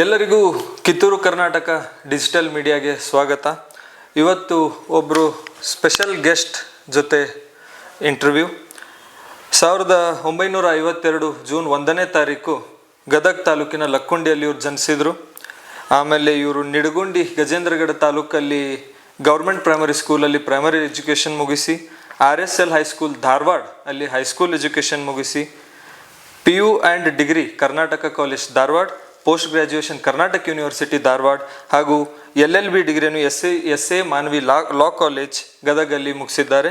ಎಲ್ಲರಿಗೂ ಕಿತ್ತೂರು ಕರ್ನಾಟಕ ಡಿಜಿಟಲ್ ಮೀಡಿಯಾಗೆ ಸ್ವಾಗತ. ಇವತ್ತು ಒಬ್ಬರು ಸ್ಪೆಷಲ್ ಗೆಸ್ಟ್ ಜೊತೆ ಇಂಟರ್ವ್ಯೂ. ಸಾವಿರದ ಒಂಬೈನೂರ ಐವತ್ತೆರಡು ಜೂನ್ ಒಂದನೇ ತಾರೀಕು ಗದಗ್ ತಾಲೂಕಿನ ಲಕ್ಕುಂಡಿಯಲ್ಲಿ ಇವರು ಜನಿಸಿದರು. ಆಮೇಲೆ ಇವರು ನಿಡಗುಂಡಿ ಗಜೇಂದ್ರಗಡ ತಾಲೂಕಲ್ಲಿ ಗೌರ್ಮೆಂಟ್ ಪ್ರೈಮರಿ ಸ್ಕೂಲಲ್ಲಿ ಪ್ರೈಮರಿ ಎಜುಕೇಷನ್ ಮುಗಿಸಿ, R S L high school Dharwad ಅಲ್ಲಿ ಹೈಸ್ಕೂಲ್ ಎಜುಕೇಷನ್ ಮುಗಿಸಿ P U and degree Karnataka college Dharwad post graduation Karnataka university Dharwad ಹಾಗೂ L L B ಡಿಗ್ರಿಯನ್ನು S A S A Manvi law law college ಗದಗಲ್ಲಿ ಮುಗಿಸಿದ್ದಾರೆ.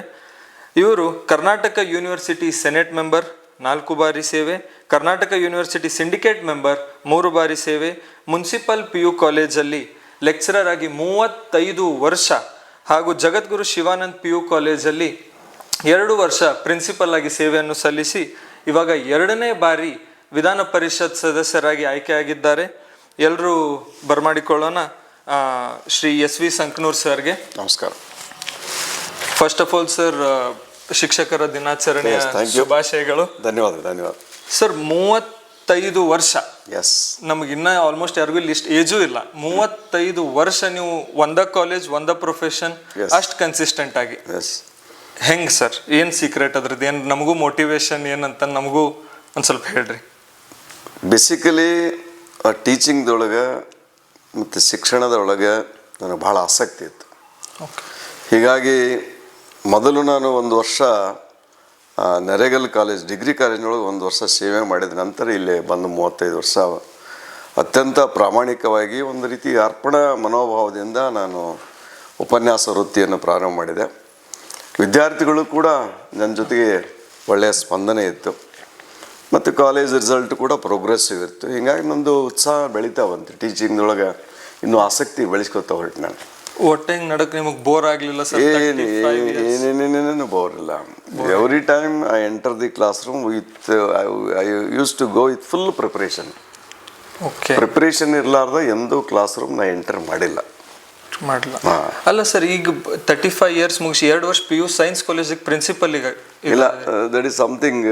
ಇವರು Karnataka university senate member, ನಾಲ್ಕು ಬಾರಿ ಸೇವೆ, Karnataka university syndicate member, ಮೂರು ಬಾರಿ ಸೇವೆ, ಮುನ್ಸಿಪಲ್ ಪಿ ಯು ಕಾಲೇಜಲ್ಲಿ ಲೆಕ್ಚರರ್ ಆಗಿ ಮೂವತ್ತೈದು ವರ್ಷ ಹಾಗೂ ಜಗದ್ಗುರು ಶಿವಾನಂದ್ ಪಿ ಯು ಕಾಲೇಜಲ್ಲಿ ಎರಡು ವರ್ಷ ಪ್ರಿನ್ಸಿಪಲ್ ಆಗಿ ಸೇವೆಯನ್ನು ಸಲ್ಲಿಸಿ, ಇವಾಗ ಎರಡನೇ ಬಾರಿ ವಿಧಾನ ಪರಿಷತ್ ಸದಸ್ಯರಾಗಿ ಆಯ್ಕೆಯಾಗಿದ್ದಾರೆ. ಎಲ್ಲರೂ ಬರಮಾಡಿಕೊಳ್ಳೋಣ. ಶ್ರೀ ಎಸ್ ವಿ ಸಂಕನೂರ್ ಸರ್ಗೆ. ನಮಸ್ಕಾರ. ಫಸ್ಟ್ ಆಫ್ ಆಲ್ ಸರ್ ಶಿಕ್ಷಕರ ದಿನಾಚರಣೆಯ ಶುಭಾಶಯಗಳು. ಧನ್ಯವಾದ ಧನ್ಯವಾದ. ಸರ್ ಮೂವತ್ತೈದು ವರ್ಷ. ಎಸ್ ಇನ್ನ ಆಲ್ಮೋಸ್ಟ್ ಯಾರಿಗೂ ಇಲ್ಲಿ ಇಷ್ಟು ಏಜು ಇಲ್ಲ. ಮೂವತ್ತೈದು ವರ್ಷ ನೀವು ಒಂದ ಕಾಲೇಜ್ ಒಂದ ಪ್ರೊಫೆಷನ್. ಅಷ್ಟು ಕನ್ಸಿಸ್ಟೆಂಟ್ ಆಗಿ. ಹೆಂಗ್ ಸರ್ ಏನ್ ಸೀಕ್ರೆಟ್ ಅದ್ರದ್ದು? ಏನು ನಮಗೂ ಮೋಟಿವೇಶನ್ ಏನಂತ ನಮಗೂ ಒಂದು ಸ್ವಲ್ಪ ಹೇಳ್ರಿ. ಬೇಸಿಕಲಿ ಆ ಟೀಚಿಂಗ್ದೊಳಗೆ ಮತ್ತು ಶಿಕ್ಷಣದೊಳಗೆ ನನಗೆ ಭಾಳ ಆಸಕ್ತಿ ಇತ್ತು. ಹೀಗಾಗಿ ಮೊದಲು ನಾನು ಒಂದು ವರ್ಷ ನೆರೆಗಲ್ ಕಾಲೇಜ್ ಡಿಗ್ರಿ ಕಾಲೇಜಿನೊಳಗೆ ಒಂದು ವರ್ಷ ಸೇವೆ ಮಾಡಿದ ನಂತರ ಇಲ್ಲಿ ಬಂದು ಮೂವತ್ತೈದು ವರ್ಷ ಅತ್ಯಂತ ಪ್ರಾಮಾಣಿಕವಾಗಿ ಒಂದು ರೀತಿ ಅರ್ಪಣ ಮನೋಭಾವದಿಂದ ನಾನು ಉಪನ್ಯಾಸ ವೃತ್ತಿಯನ್ನು ಪ್ರಾರಂಭ ಮಾಡಿದೆ. ವಿದ್ಯಾರ್ಥಿಗಳು ಕೂಡ ನನ್ನ ಜೊತೆಗೆ ಒಳ್ಳೆಯ ಸ್ಪಂದನೆ ಇತ್ತು. ಮತ್ತು ಕಾಲೇಜ್ ರಿಸಲ್ಟ್ ಕೂಡ ಪ್ರೋಗ್ರೆಸಿವ್ ಇತ್ತು. ಹೀಗಾಗಿ ನಂದು ಉತ್ಸಾಹ ಬೆಳೀತಾ ಬಂತು ಟೀಚಿಂಗ್ದೊಳಗೆ ಇನ್ನೂ ಆಸಕ್ತಿ ಬೆಳೆಸ್ಕೊತಾ ಹೊರಟು ನಾನು. ಒಟ್ಟೆ ನಡಕ್ಕೆ ನಿಮಗೆ ಬೋರ್ ಆಗಲಿಲ್ಲ ಸರ್? ಏನು ಏನೇನೇನೇನು ಬೋರ್ ಇಲ್ಲ. Every time I enter the classroom with I use to go with full preparation okay preparation ಇರಲಾರ್ದ ಎಂದೂ ಕ್ಲಾಸ್ ರೂಮ್ ನಾ ಎಂಟರ್ ಮಾಡಿಲ್ಲ. ಮಾಡ್ಲ ಹಾ. ಅಲ್ಲ ಸರ್ ಈಗ ತರ್ಟಿ ಫೈವ್ ಇಯರ್ಸ್ ಮುಗಿಸಿ ಎರಡು ವರ್ಷ ಪಿ ಯು ಸೈನ್ಸ್ ಕಾಲೇಜಿಗೆ ಪ್ರಿನ್ಸಿಪಲ್ ಈಗ ಇಲ್ಲ ದಟ್ ಈಸ್ ಸಮಥಿಂಗ್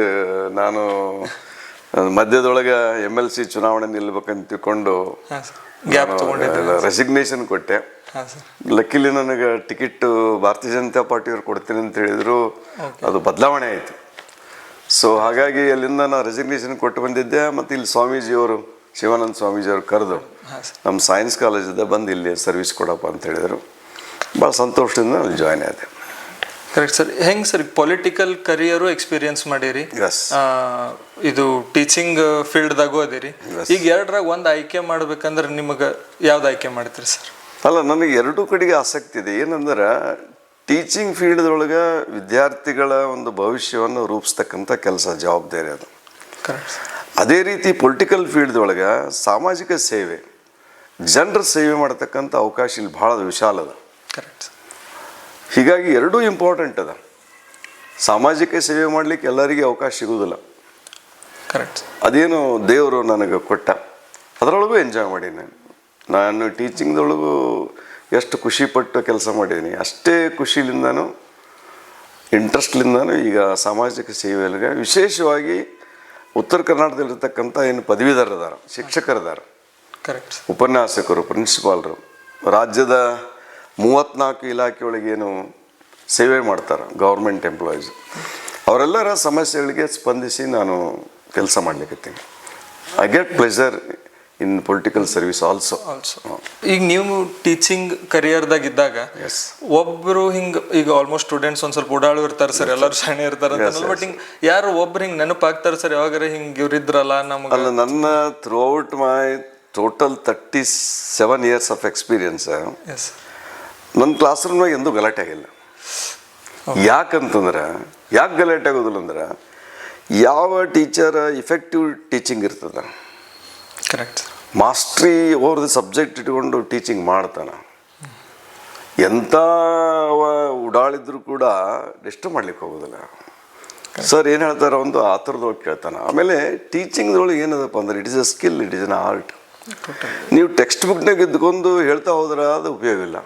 ನಾನು ಮಧ್ಯದೊಳಗೆ ಎಂ ಎಲ್ ಸಿ ಚುನಾವಣೆ ನಿಲ್ಬೇಕಂತ ತಿಳ್ಕೊಂಡು ಗ್ಯಾಪ್ ತಗೊಂಡಿದ್ದೆ ರೆಸಿಗ್ನೇಷನ್ ಕೊಟ್ಟೆ. ಲಕ್ಕಿಲಿ ನನಗೆ ಟಿಕೆಟ್ ಭಾರತೀಯ ಜನತಾ ಪಾರ್ಟಿಯವ್ರು ಕೊಡ್ತೀನಿ ಅಂತ ಹೇಳಿದ್ರು. ಅದು ಬದಲಾವಣೆ ಆಯಿತು. ಸೊ ಹಾಗಾಗಿ ಅಲ್ಲಿಂದ ನಾನು ರೆಸಿಗ್ನೇಷನ್ ಕೊಟ್ಟು ಬಂದಿದ್ದೆ. ಮತ್ತು ಇಲ್ಲಿ ಸ್ವಾಮೀಜಿಯವರು ಶಿವಾನಂದ ಸ್ವಾಮೀಜಿಯವರು ಕರೆದು ನಮ್ಮ ಸೈನ್ಸ್ ಕಾಲೇಜಿಂದ ಬಂದು ಇಲ್ಲಿ ಸರ್ವಿಸ್ ಕೊಡಪ್ಪ ಅಂತ ಹೇಳಿದರು. ಭಾಳ ಸಂತೋಷದಿಂದ ಅಲ್ಲಿ ಜಾಯ್ನ್ ಆದೆ. ಕರೆಕ್ಟ್ ಸರ್ ಹೆಂಗೆ ಸರ್ ಪೊಲಿಟಿಕಲ್ ಕರಿಯರು ಎಕ್ಸ್ಪೀರಿಯನ್ಸ್ ಮಾಡಿರಿ? ಇದು ಟೀಚಿಂಗ್ ಫೀಲ್ಡ್ದಾಗೂ ಅದಿರಿ. ಈಗ ಎರಡರಾಗ ಒಂದು ಆಯ್ಕೆ ಮಾಡ್ಬೇಕಂದ್ರೆ ನಿಮಗೆ ಯಾವ್ದು ಆಯ್ಕೆ ಮಾಡ್ತೀರಿ ಸರ್ ಅಲ್ಲ ನನಗೆ ಎರಡೂ ಕಡೆಗೆ ಆಸಕ್ತಿ ಇದೆ. ಏನಂದ್ರೆ ಟೀಚಿಂಗ್ ಫೀಲ್ಡ್ದೊಳಗೆ ವಿದ್ಯಾರ್ಥಿಗಳ ಒಂದು ಭವಿಷ್ಯವನ್ನು ರೂಪಿಸ್ತಕ್ಕಂಥ ಕೆಲಸ ಜವಾಬ್ದಾರಿ ಅದು. ಕರೆಕ್ಟ್ ಅದೇ ರೀತಿ ಪೊಲಿಟಿಕಲ್ ಫೀಲ್ಡ್ದೊಳಗೆ ಸಾಮಾಜಿಕ ಸೇವೆ ಜನರ ಸೇವೆ ಮಾಡತಕ್ಕಂಥ ಅವಕಾಶ ಇಲ್ಲಿ ಭಾಳ ವಿಶಾಲ ಅದ. ಕರೆಕ್ಟ್ ಹೀಗಾಗಿ ಎರಡೂ ಇಂಪಾರ್ಟೆಂಟ್ ಅದ. ಸಾಮಾಜಿಕ ಸೇವೆ ಮಾಡಲಿಕ್ಕೆ ಎಲ್ಲರಿಗೆ ಅವಕಾಶ ಸಿಗೋದಿಲ್ಲ ಕರೆಕ್ಟ್ ಅದೇನು ದೇವರು ನನಗೆ ಕೊಟ್ಟ ಅದರೊಳಗೂ ಎಂಜಾಯ್ ಮಾಡೀನಿ ನಾನು. ಟೀಚಿಂಗ್ದೊಳಗೂ ಎಷ್ಟು ಖುಷಿಪಟ್ಟು ಕೆಲಸ ಮಾಡೀನಿ. ಅಷ್ಟೇ ಖುಷಿಲಿಂದನೂ ಇಂಟ್ರೆಸ್ಟ್ಲಿಂದನೂ ಈಗ ಸಾಮಾಜಿಕ ಸೇವೆಯಲ್ಲಿಗೆ ವಿಶೇಷವಾಗಿ ಉತ್ತರ ಕರ್ನಾಟಕದಲ್ಲಿರ್ತಕ್ಕಂಥ ಏನು ಪದವೀಧರದಾರ ಶಿಕ್ಷಕರಿದ್ದಾರೆ ಕರೆಕ್ಟ್ ಉಪನ್ಯಾಸಕರು ಪ್ರಿನ್ಸಿಪಾಲ್ರು ರಾಜ್ಯದ ಮೂವತ್ತ್ನಾಲ್ಕು ಇಲಾಖೆಯೊಳಗೆ ಏನು ಸೇವೆ ಮಾಡ್ತಾರೆ ಗೌರ್ಮೆಂಟ್ ಎಂಪ್ಲಾಯೀಸ್ ಅವರೆಲ್ಲರ ಸಮಸ್ಯೆಗಳಿಗೆ ಸ್ಪಂದಿಸಿ ನಾನು ಕೆಲಸ ಮಾಡಲಿಕ್ಕೆ I get pleasure in political service also also ಈಗ ನೀವು ಟೀಚಿಂಗ್ ಕರಿಯರ್ದಾಗ ಇದ್ದಾಗ ಎಸ್ ಒಬ್ರು ಹಿಂಗೆ ಈಗ ಆಲ್ಮೋಸ್ಟ್ ಸ್ಟೂಡೆಂಟ್ಸ್ ಒಂದು ಸ್ವಲ್ಪ ಓಡಾಳು ಇರ್ತಾರೆ ಸರ್ ಎಲ್ಲರೂ ಶಾಣೆ ಇರ್ತಾರೆ ಅಂತ ಬಟ್ ಹಿಂಗೆ ಯಾರು ಒಬ್ರು ಹಿಂಗೆ ನೆನಪಾಗ್ತಾರೆ ಸರ್ ಯಾವಾಗಾರ ಹಿಂಗೆ ಇವ್ರಿದ್ರಲ್ಲ ನಮ್ಗೆ? ಅಲ್ಲ ನನ್ನ throughout my total thirty seven years of experience as ನನ್ನ ಕ್ಲಾಸ್ ರೂಮ್ನಾಗ ಎಂದೂ ಗಲಾಟೆ ಆಗಿಲ್ಲ. ಯಾಕಂತಂದ್ರೆ ಯಾಕೆ ಗಲಾಟೆ ಆಗೋದಿಲ್ಲ ಅಂದ್ರೆ ಯಾವ ಟೀಚರ್ ಇಫೆಕ್ಟಿವ್ ಟೀಚಿಂಗ್ ಇರ್ತದ? Correct mastery over the subject ಇಟ್ಕೊಂಡು ಟೀಚಿಂಗ್ ಮಾಡ್ತಾನೆ. ಎಂಥ ಉಡಾಳಿದ್ರು ಕೂಡ ಡಿಸ್ಟರ್ಬ್ ಮಾಡ್ಲಿಕ್ಕೆ ಹೋಗೋದಿಲ್ಲ. ಸರ್ ಏನು ಹೇಳ್ತಾರೆ ಒಂದು ಆ ಥರದೊಳಗೆ ಕೇಳ್ತಾನೆ. ಆಮೇಲೆ ಟೀಚಿಂಗ್ದೊಳಗೆ ಏನದಪ್ಪ ಅಂದ್ರೆ it is a skill it is an art. ನೀವು ಟೆಕ್ಸ್ಟ್ ಬುಕ್ನಾಗ ಇದ್ಕೊಂಡು ಹೇಳ್ತಾ ಹೋದ್ರೆ ಅದು ಉಪಯೋಗ ಇಲ್ಲ.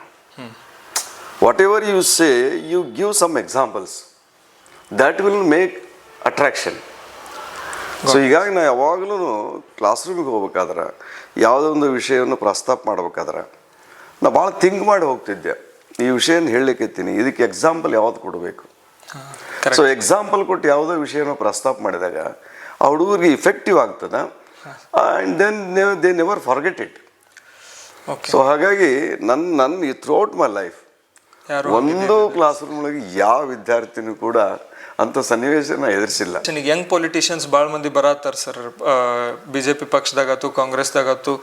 Whatever you say you give some examples that will make attraction so ಹೀಗಾಗಿ ನಾ ಯಾವಾಗಲೂ ಕ್ಲಾಸ್ ರೂಮಿಗೆ ಹೋಗ್ಬೇಕಾದ್ರೆ ಯಾವುದೋ ಒಂದು ವಿಷಯವನ್ನು ಪ್ರಸ್ತಾಪ ಮಾಡ್ಬೇಕಾದ್ರೆ ನಾ ಭಾಳ ಥಿಂಕ್ ಮಾಡಿ ಹೋಗ್ತಿದ್ದೆ. ಈ ವಿಷಯನ ಹೇಳಲಿಕ್ಕೆತ್ತೀನಿ ಇದಕ್ಕೆ ಎಕ್ಸಾಂಪಲ್ ಯಾವ್ದು ಕೊಡಬೇಕು? ಸೊ ಎಕ್ಸಾಂಪಲ್ ಕೊಟ್ಟು ಯಾವುದೋ ವಿಷಯನ ಪ್ರಸ್ತಾಪ ಮಾಡಿದಾಗ ಆ ಹುಡುಗರಿಗೆ ಇಫೆಕ್ಟಿವ್ ಆಗ್ತದೆ? And then they never forget it okay so ಹಾಗಾಗಿ ನನ್ನ ನನ್ನ ಥ್ರೂಔಟ್ ಮೈ ಲೈಫ್ ಒಂದು ಕ್ಲಾಸ್ ರೂಮ್ ಒಳಗೆ ಯಾವ ವಿದ್ಯಾರ್ಥಿನೂ ಕೂಡ ಅಂತ ಸನ್ನಿವೇಶನ ಎದುರಿಸಿಲ್ಲ. ಈಗ ಯಂಗ್ ಪೊಲಿಟಿಷಿಯನ್ಸ್ ಭಾಳ ಮಂದಿ ಬರತ್ತಾರ ಸರ್ ಬಿಜೆಪಿ ಪಕ್ಷದಾಗತ್ತು ಕಾಂಗ್ರೆಸ್ದಾಗತ್ತು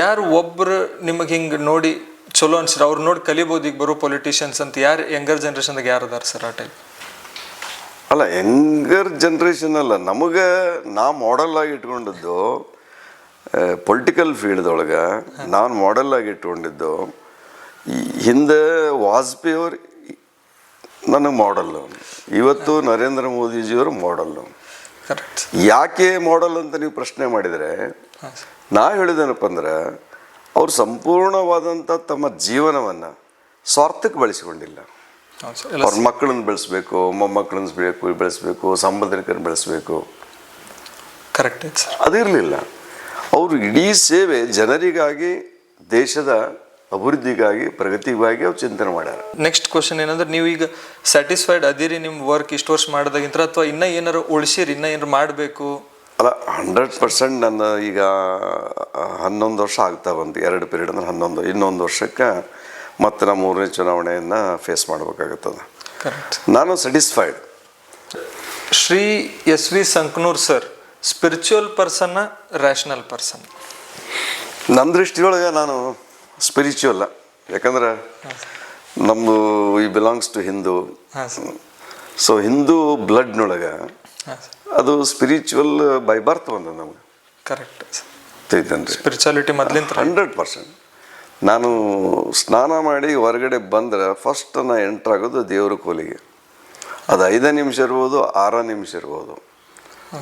ಯಾರು ಒಬ್ರು ನಿಮಗೆ ಹಿಂಗೆ ನೋಡಿ ಚಲೋ ಅನ್ಸಿರ ಅವ್ರು ನೋಡಿ ಕಲಿಬೋದು ಈಗ ಬರೋ ಪೊಲಿಟಿಷಿಯನ್ಸ್ ಅಂತ ಯಾರು ಯಂಗರ್ ಜನ್ರೇಷನ್ದಾಗ ಯಾರು ಅದಾರ ಸರ್ ಆ ಟೈಪ್ ಅಲ್ಲ ಯಂಗರ್ ಜನ್ರೇಷನ್ ಅಲ್ಲ ನಮಗೆ ನಾ ಮಾಡಲ್ ಆಗಿ ಇಟ್ಕೊಂಡಿದ್ದು ಪೊಲಿಟಿಕಲ್ ಫೀಲ್ಡ್ದೊಳಗೆ ನಾನು ಮಾಡಲ್ ಆಗಿ ಇಟ್ಕೊಂಡಿದ್ದು ಹಿಂದೆ ವಾಜಪೇಯಿ ಅವ್ರು ನನಗೆ ಮಾಡಲ್ ಇವತ್ತು ನರೇಂದ್ರ ಮೋದಿಜಿಯವರು ಮಾಡಲ್ಲು ಕರೆಕ್ಟ್ ಯಾಕೆ ಮಾಡಲ್ ಅಂತ ನೀವು ಪ್ರಶ್ನೆ ಮಾಡಿದರೆ ನಾ ಹೇಳಿದೇನಪ್ಪ ಅಂದ್ರೆ ಅವ್ರು ಸಂಪೂರ್ಣವಾದಂಥ ತಮ್ಮ ಜೀವನವನ್ನು ಸ್ವಾರ್ಥಕ್ಕೆ ಬಳಸಿಕೊಂಡಿಲ್ಲ. ಅವ್ರ ಮಕ್ಕಳನ್ನು ಬೆಳೆಸ್ಬೇಕು ಮೊಮ್ಮಕ್ಕಳನ್ನ ಬೆಳಕು ಬೆಳೆಸ್ಬೇಕು ಸಂಬಂಧಿಕರನ್ನು ಬೆಳೆಸ್ಬೇಕು. ಕರೆಕ್ಟ್ ಅದಿರಲಿಲ್ಲ. ಅವರು ಇಡೀ ಸೇವೆ ಜನರಿಗಾಗಿ ದೇಶದ ಅಭಿವೃದ್ಧಿಗಾಗಿ ಪ್ರಗತಿಗಾಗಿ ಅವ್ರು ಚಿಂತನೆ ಮಾಡ್ಯಾರ. ನೆಕ್ಸ್ಟ್ ಕ್ವಶನ್ ಏನಂದ್ರೆ ನೀವು ಈಗ ಸ್ಯಾಟಿಸ್ಫೈಡ್ ಅದಿರಿ ನಿಮ್ಮ ವರ್ಕ್ ಇಷ್ಟು ವರ್ಷ ಮಾಡಿದಾಗಿಂತ ಅಥವಾ ಇನ್ನೂ ಏನಾರು ಉಳಿಸಿರಿ ಇನ್ನೂ ಏನಾರು ಮಾಡಬೇಕು? ಅಲ್ಲ ಹಂಡ್ರೆಡ್ ಪರ್ಸೆಂಟ್ ನನ್ನ ಈಗ ಹನ್ನೊಂದು ವರ್ಷ ಆಗ್ತಾ ಬಂತು. ಎರಡು ಪೀರಿಯಡ್ ಅಂದ್ರೆ ಹನ್ನೊಂದು ಇನ್ನೊಂದು ವರ್ಷಕ್ಕೆ ಮತ್ತೆ ನಾವು ಮೂರನೇ ಚುನಾವಣೆಯನ್ನು ಫೇಸ್ ಮಾಡಬೇಕಾಗುತ್ತದೆ. ಕರೆಕ್ಟ್ ನಾನು satisfied Shri S V Sankanur sir spiritual ಪರ್ಸನ್ನ rational person ನನ್ನ ದೃಷ್ಟಿಯೊಳಗೆ ನಾನು ಸ್ಪಿರಿಚುವಲ್ಲ ಯಾಕಂದ್ರೆ ನಮ್ಮದು ಈ belongs to Hindu so Hindu ಬ್ಲಡ್ನೊಳಗೆ ಅದು ಸ್ಪಿರಿಚುವಲ್ ಬೈ ಬರ್ತ್ ಬಂದ ನಮ್ಗೆ. ಕರೆಕ್ಟ್ ಸ್ಪಿರಿಚುಯಾಲಿಟಿ ಮೊದ್ಲಿಂದ ಹಂಡ್ರೆಡ್ ಪರ್ಸೆಂಟ್ ನಾನು ಸ್ನಾನ ಮಾಡಿ ಹೊರಗಡೆ ಬಂದ್ರೆ ಫಸ್ಟ್ ನಾನು ಎಂಟ್ರ್ ಆಗೋದು ದೇವ್ರ ಕೋಲಿಗೆ. ಅದು ಐದೇ ನಿಮಿಷ ಇರ್ಬೋದು ಆರು ನಿಮಿಷ ಇರ್ಬೋದು.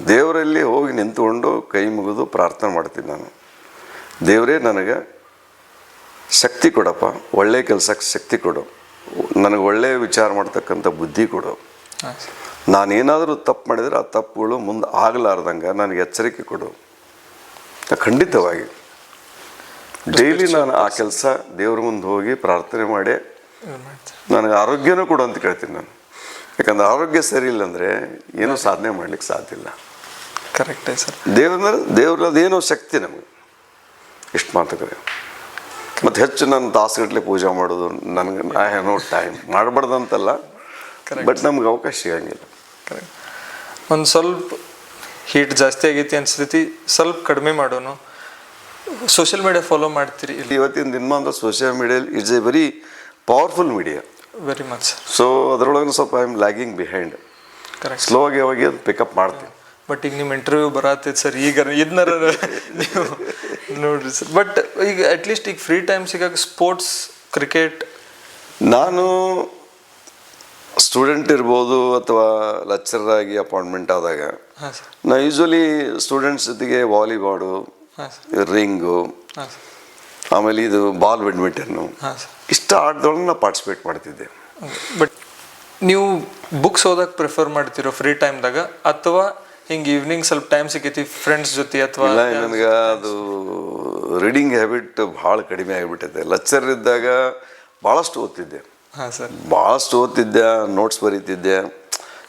ದೇವರಲ್ಲಿ ಹೋಗಿ ನಿಂತ್ಕೊಂಡು ಕೈ ಮುಗಿದು ಪ್ರಾರ್ಥನೆ ಮಾಡ್ತೀನಿ ನಾನು. ದೇವರೇ ನನಗೆ ಶಕ್ತಿ ಕೊಡಪ್ಪ. ಒಳ್ಳೆಯ ಕೆಲಸಕ್ಕೆ ಶಕ್ತಿ ಕೊಡು. ನನಗೆ ಒಳ್ಳೆಯ ವಿಚಾರ ಮಾಡ್ತಕ್ಕಂಥ ಬುದ್ಧಿ ಕೊಡು. ನಾನೇನಾದರೂ ತಪ್ಪು ಮಾಡಿದರೆ ಆ ತಪ್ಪುಗಳು ಮುಂದೆ ಆಗಲಾರ್ದಂಗೆ ನನಗೆ ಎಚ್ಚರಿಕೆ ಕೊಡು. ಖಂಡಿತವಾಗಿ. ಡೈಲಿ ನಾನು ಆ ಕೆಲಸ ದೇವ್ರ ಮುಂದೆ ಹೋಗಿ ಪ್ರಾರ್ಥನೆ ಮಾಡಿ ನನಗೆ ಆರೋಗ್ಯನೂ ಕೊಡು ಅಂತ ಕೇಳ್ತೀನಿ ನಾನು. ಯಾಕಂದ್ರೆ ಆರೋಗ್ಯ ಸರಿ ಇಲ್ಲ ಅಂದರೆ ಏನೂ ಸಾಧನೆ ಮಾಡ್ಲಿಕ್ಕೆ ಸಾಧ್ಯ ಇಲ್ಲ. Correct sir. ದೇವ್ರ ದೇವ್ರದ್ದೇನೋ ಶಕ್ತಿ ನಮಗೆ. ಇಷ್ಟು ಮಾತುಕರೆ ಮತ್ತು ಹೆಚ್ಚು ನಾನು ತಾಸುಗಟ್ಟಲೆ ಪೂಜೆ ಮಾಡೋದು ನನಗೆ ನಾ ನೋ ಟೈಮ್ ಮಾಡಬಾರ್ದಂತಲ್ಲ. ಬಟ್ ನಮ್ಗೆ ಅವಕಾಶ ಸಿಗಂಗಿಲ್ಲ. ಕರೆಕ್ಟ್ ಒಂದು ಸ್ವಲ್ಪ ಹೀಟ್ ಜಾಸ್ತಿ ಆಗೈತಿ ಅನಿಸ್ತೈತಿ ಸ್ವಲ್ಪ ಕಡಿಮೆ ಮಾಡೋನು. ಸೋಷಿಯಲ್ ಮೀಡಿಯಾ ಫಾಲೋ ಮಾಡ್ತೀರಿ ಇಲ್ಲಿ? ಇವತ್ತಿನ ಅಂದ್ರೆ social media it's a very powerful media very much so ಅದರೊಳಗೆ ಸ್ವಲ್ಪ I am lagging behind correct slow ಆಗಿ ಹೋಗಿ ಅದು ಪಿಕಪ್ ಮಾಡ್ತೀನಿ. ಬಟ್ ಈಗ ನಿಮ್ಮ ಇಂಟರ್ವ್ಯೂ ಬರತ್ತೈತೆ ಸರ್. ಈಗ ಇದನ್ನ ನೀವು ನೋಡ್ರಿ ಸರ್. ಬಟ್ ಈಗ ಅಟ್ಲೀಸ್ಟ್ ಈಗ ಫ್ರೀ ಟೈಮ್ ಸಿಗಾಗ ಸ್ಪೋರ್ಟ್ಸ್ ಕ್ರಿಕೆಟ್ ನಾನು ಸ್ಟೂಡೆಂಟ್ ಇರ್ಬೋದು ಅಥವಾ ಲೆಕ್ಚರರ್ ಆಗಿ ಅಪಾಯಿಂಟ್ಮೆಂಟ್ ಆದಾಗ ನಾ ಯೂಶ್ವಲಿ ಸ್ಟೂಡೆಂಟ್ಸ್ ಜೊತೆಗೆ ವಾಲಿಬಾಲು ರಿಂಗು ಆಮೇಲೆ ಇದು ಬಾಲ್ ಬ್ಯಾಡ್ಮಿಂಟನ್ನು ಇಷ್ಟ ಆಟದೊಳಗೆ ನಾ ಪಾರ್ಟಿಸಿಪೇಟ್ ಮಾಡ್ತಿದ್ದೆ. ಬಟ್ ನೀವು ಬುಕ್ಸ್ ಓದಕ್ಕೆ ಪ್ರಿಫರ್ ಮಾಡ್ತಿರೋ ಫ್ರೀ ಟೈಮ್ದಾಗ ಅಥವಾ ಹಿಂಗೆ ಈವ್ನಿಂಗ್ ಸ್ವಲ್ಪ ಟೈಮ್ ಸಿಕ್ಕೈತಿ ಫ್ರೆಂಡ್ಸ್ ಜೊತೆ ಅಥವಾ ಇಲ್ಲ ನನಗೆ ಅದು ರೀಡಿಂಗ್ ಹ್ಯಾಬಿಟ್ ಭಾಳ ಕಡಿಮೆ ಆಗಿಬಿಟ್ಟಿದೆ. ಲೆಕ್ಚರ್ ಇದ್ದಾಗ ಭಾಳಷ್ಟು ಓದ್ತಿದ್ದೆ. ಹಾಂ ಸರ್ ಭಾಳಷ್ಟು ಓದ್ತಿದ್ದೆ ನೋಟ್ಸ್ ಬರೀತಿದ್ದೆ.